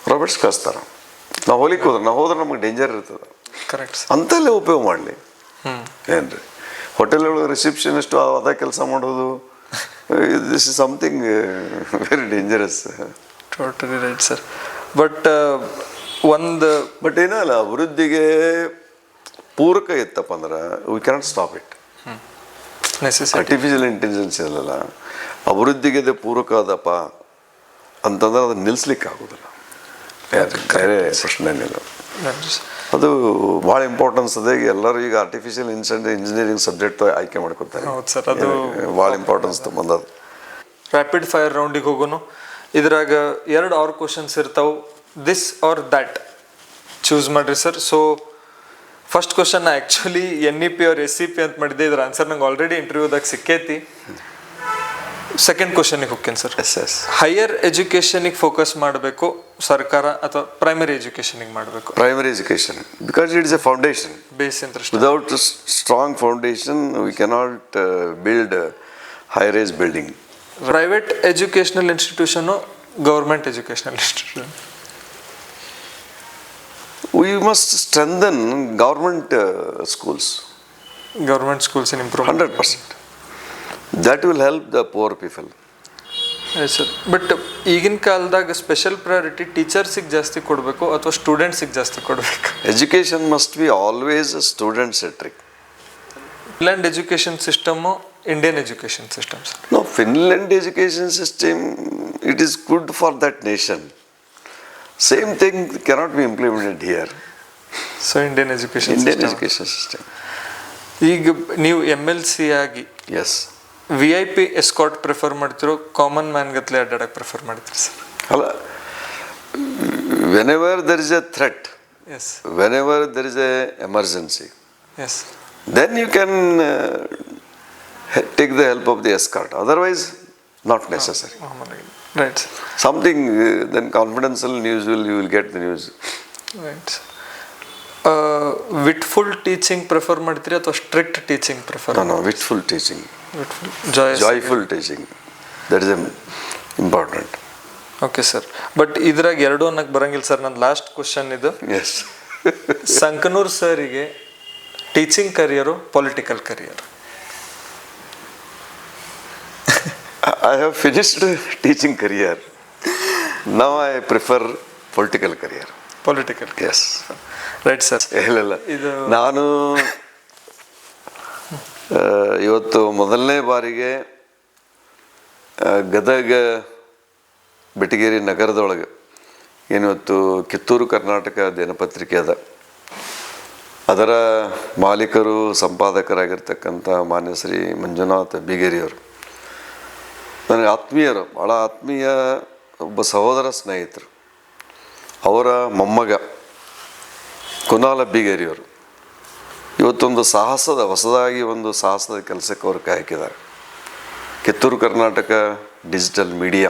ರೋಬೋಟ್ಸ್ ಕಳಿಸ್ತಾರೆ. ನಾವು ಹೋಗ್ಲಿಕ್ಕೆ ಹೋದ್ರೆ ನಾವು ಹೋದ್ರೆ ನಮಗೆ ಡೇಂಜರ್ ಇರ್ತದೆ. ಕರೆಕ್ಟ್ ಅಂತಲ್ಲೇ ಉಪಯೋಗ ಮಾಡಲಿ. ಹ್ಞೂ ರೀ ಹೋಟೆಲ್ ಒಳಗೆ ರಿಸೆಪ್ಷನಿಸ್ಟು ಅದ ಕೆಲಸ ಮಾಡೋದು. This is something very dangerous totally right sir but ಒಂದು ಬಟ್ ಏನಲ್ಲ ಅಭಿವೃದ್ಧಿಗೆ ಪೂರಕ ಇತ್ತಪ್ಪ ಅಂದ್ರೆ we can stop it artificial intelligence ಇರಲ್ಲ ಅಭಿವೃದ್ಧಿಗೆ ಪೂರಕ ಅದಪ್ಪ ಅಂತಂದ್ರೆ ಅದನ್ನ ನಿಲ್ಲಿಸ್ಲಿಕ್ಕೆ ಆಗೋದಿಲ್ಲ ಬೇರೆ ಅದು ಭಾಳ ಇಂಪಾರ್ಟೆನ್ಸ್ ಅದೇ ಎಲ್ಲರೂ ಈಗ ಆರ್ಟಿಫಿಷಿಯಲ್ ಇನ್ಸೆಂಟ್ ಇಂಜಿನಿಯರಿಂಗ್ ಸಬ್ಜೆಕ್ಟ್ ಆಯ್ಕೆ ಮಾಡ್ಕೊತಾರೆ. ಹೌದು ಸರ್ ಅದು- ಭಾಳ ಇಂಪಾರ್ಟೆನ್ಸ್ ಬಂದದ್ದು ರ್ಯಾಪಿಡ್ ಫೈರ್ ರೌಂಡಿಗೆ ಹೋಗೋನು. ಇದ್ರಾಗ ಎರಡು ಆರ್ ಕ್ವಶನ್ಸ್ ಇರ್ತಾವೆ. ದಿಸ್ ಆರ್ ದ್ಯಾಟ್ ಚೂಸ್ ಮಾಡ್ರಿ sir so first question actually N E P ಅವ್ರ ಎಸ್ ಸಿ ಪಿ ಅಂತ ಮಾಡಿದ್ದೆ. ಇದ್ರ ಆನ್ಸರ್ ನಂಗೆ ಆಲ್ರೆಡಿ ಇಂಟರ್ವ್ಯೂದಾಗ ಸಿಕ್ಕೈತಿ. ಸೆಕೆಂಡ್ ಕ್ವಶನಿಗೆ ಹೋಗ್ತೀನಿ ಸರ್ ಎಸ್ ಎಸ್ ಹೈಯರ್ ಎಜುಕೇಷನಿಗೆ ಫೋಕಸ್ ಮಾಡಬೇಕು ಸರ್ಕಾರ ಅಥವಾ ಪ್ರೈಮರಿ ಎಜುಕೇಷನಿಗೆ ಮಾಡಬೇಕು? Primary education because it is a foundation base interest without strong foundation we cannot build high rise building private educational institution government educational institution we must strengthen government schools government schools improve hundred percent that will help the poor people sir but ಈಗಿನ ಕಾಲದಾಗ special priority ಟೀಚರ್ಸಿಗೆ ಜಾಸ್ತಿ ಕೊಡಬೇಕು ಅಥವಾ ಸ್ಟೂಡೆಂಟ್ಸಿಗೆ ಜಾಸ್ತಿ ಕೊಡಬೇಕು education must be always student centric England education system Indian education system sir No, Finland education system, it is good for that nation. Same thing cannot be implemented here. So Indian education Indian education system. ಈಗ ನೀವು M L C ಆಗಿ Yes. V I P escort prefer ಮಾಡ್ತಿರೋ common man ಗತ್ಲೆ ಅಡ್ಡಾಡಕ್ಕೆ prefer ಮಾಡ್ತೀರಿ sir Hala, Whenever there is a threat, yes whenever there is a emergency, yes then you can uh, he- take the help of the escort. Otherwise, not necessary. Right sir Something, uh, then confidential news will, you will get the news. Right wishful teaching prefer ಮಾಡ್ತೀರಿ ಅಥವಾ strict teaching prefer No, no, wishful teaching. Wishful joy Joyful teaching. That is um, important. Okay sir but ಇದ್ರಾಗ ಎರಡು ಅನ್ನಕ್ಕೆ ಬರಂಗಿಲ್ಲ sir ನನ್ನ last question ಇದು Yes. Sankanur ಸರಿಗೆ teaching career political career I have finished teaching career. Now I prefer political career. Political Yes. Right sir ಇಲ್ಲ ಇದು- ನಾನು ಇವತ್ತು ಮೊದಲನೇ ಬಾರಿಗೆ ಗದಗ ಬೆಟಗೇರಿ ನಗರದೊಳಗೆ ಏನಿವತ್ತು ಕಿತ್ತೂರು ಕರ್ನಾಟಕ ದಿನಪತ್ರಿಕೆ ಅದ. ಅದರ ಮಾಲೀಕರು, ಸಂಪಾದಕರಾಗಿರ್ತಕ್ಕಂಥ ಮಾನ್ಯ ಶ್ರೀ ಮಂಜುನಾಥ್ ಬಿಗೇರಿಯವರು. ನನಗೆ ಆತ್ಮೀಯರು ಭಾಳ ಆತ್ಮೀಯ ಒಬ್ಬ ಸಹೋದರ ಸ್ನೇಹಿತರು. ಅವರ ಮೊಮ್ಮಗ ಕುನಾಲ ಬಿಗೇರಿಯವರು. ಇವತ್ತೊಂದು ಸಾಹಸದ ಹೊಸದಾಗಿ ಒಂದು ಸಾಹಸದ ಕೆಲಸಕ್ಕೆ ಅವರು ಕೈ ಹಾಕಿದ್ದಾರೆ ಕಿತ್ತೂರು ಕರ್ನಾಟಕ ಡಿಜಿಟಲ್ ಮೀಡಿಯಾ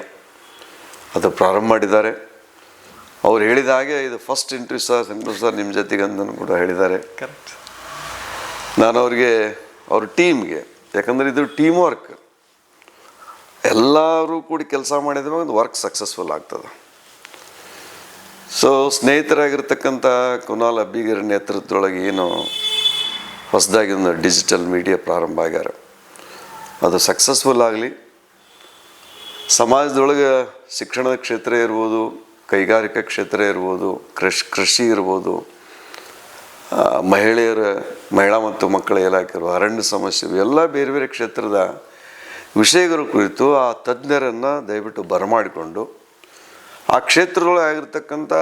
ಅದು ಪ್ರಾರಂಭ ಮಾಡಿದ್ದಾರೆ. ಅವ್ರು ಹೇಳಿದ ಹಾಗೆ ಇದು first interview sir Santosh sir ನಿಮ್ಮ ಜೊತೆಗೆ ಅಂತ ಕೂಡ ಹೇಳಿದ್ದಾರೆ. ಕರೆಕ್ಟ್ ನಾನು ಅವ್ರಿಗೆ ಅವ್ರ ಟೀಮ್ಗೆ ಯಾಕಂದರೆ ಇದು ಟೀಮ್ ವರ್ಕ್ ಎಲ್ಲರೂ ಕೂಡಿ ಕೆಲಸ ಮಾಡಿದ ಒಂದು ವರ್ಕ್ ಸಕ್ಸಸ್ಫುಲ್ ಆಗ್ತದೆ. ಸೊ ಸ್ನೇಹಿತರಾಗಿರ್ತಕ್ಕಂಥ ಕುನಾಲ್ ಅಬ್ಬಿಗರ ನೇತೃತ್ವದೊಳಗೆ ಏನು ಹೊಸದಾಗಿ ಒಂದು ಡಿಜಿಟಲ್ ಮೀಡಿಯಾ ಪ್ರಾರಂಭ ಆಗ್ಯಾರ. ಅದು ಸಕ್ಸಸ್ಫುಲ್ ಆಗಲಿ, ಸಮಾಜದೊಳಗೆ ಶಿಕ್ಷಣದ ಕ್ಷೇತ್ರ ಇರ್ಬೋದು, ಕೈಗಾರಿಕಾ ಕ್ಷೇತ್ರ ಇರ್ಬೋದು, ಕೃಷಿ ಕೃಷಿ ಇರ್ಬೋದು ಮಹಿಳೆಯರ, ಮಹಿಳಾ ಮತ್ತು ಮಕ್ಕಳ ಇಲಾಖೆ ಅರಣ್ಯ ಸಮಸ್ಯೆ ಎಲ್ಲ ಬೇರೆ ಬೇರೆ ಕ್ಷೇತ್ರದ ವಿಷಯಗಳ ಕುರಿತು ಆ ತಜ್ಞರನ್ನು ದಯವಿಟ್ಟು ಬರಮಾಡಿಕೊಂಡು, ಆ ಕ್ಷೇತ್ರದೊಳಗೆ ಆಗಿರ್ತಕ್ಕಂಥ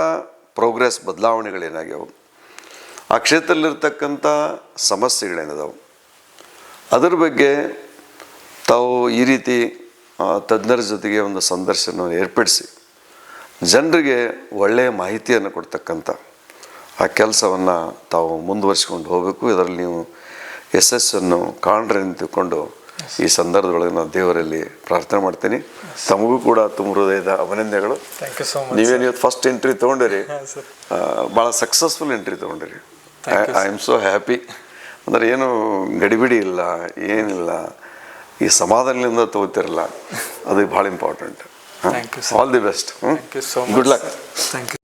ಪ್ರೋಗ್ರೆಸ್ ಬದಲಾವಣೆಗಳೇನಾಗ್ಯಾವು? ಆ ಕ್ಷೇತ್ರದಲ್ಲಿರ್ತಕ್ಕಂಥ ಸಮಸ್ಯೆಗಳೇನಿದಾವೆ? ಅದರ ಬಗ್ಗೆ ತಾವು ಈ ರೀತಿ ತಜ್ಞರ ಜೊತೆಗೆ ಒಂದು ಸಂದರ್ಶನವನ್ನು ಏರ್ಪಡಿಸಿ ಜನರಿಗೆ ಒಳ್ಳೆಯ ಮಾಹಿತಿಯನ್ನು ಕೊಡ್ತಕ್ಕಂಥ ಆ ಕೆಲಸವನ್ನು ತಾವು ಮುಂದುವರಿಸ್ಕೊಂಡು ಹೋಗಬೇಕು. ಇದರಲ್ಲಿ ನೀವು ಯಶಸ್ಸನ್ನು ಕಾಣ್ರಿ ಅಂತ ತಿಳ್ಕೊಂಡು ಈ ಸಂದರ್ಭದೊಳಗೆ ನಾನು ದೇವರಲ್ಲಿ ಪ್ರಾರ್ಥನೆ ಮಾಡ್ತೀನಿ. ತಮಗೂ ಕೂಡ ತುಂಬ ಹೃದಯದ ಅಭಿನಂದನೆಗಳು. ನೀವೇನು ಇವತ್ತು ಫಸ್ಟ್ ಎಂಟ್ರಿ ತೊಗೊಂಡಿರಿ? ಭಾಳ ಸಕ್ಸಸ್ಫುಲ್ ಎಂಟ್ರಿ ತೊಗೊಂಡಿರಿ. ಐ ಆಮ್ ಸೋ ಹ್ಯಾಪಿ ಅಂದರೆ ಏನು ಗಡಿಬಿಡಿ ಇಲ್ಲ ಏನಿಲ್ಲ. ಈ ಸಮಾಧಾನದಿಂದ ತಗೋತಿರಲ್ಲ. ಅದು ಭಾಳ important. All the best good luck thank you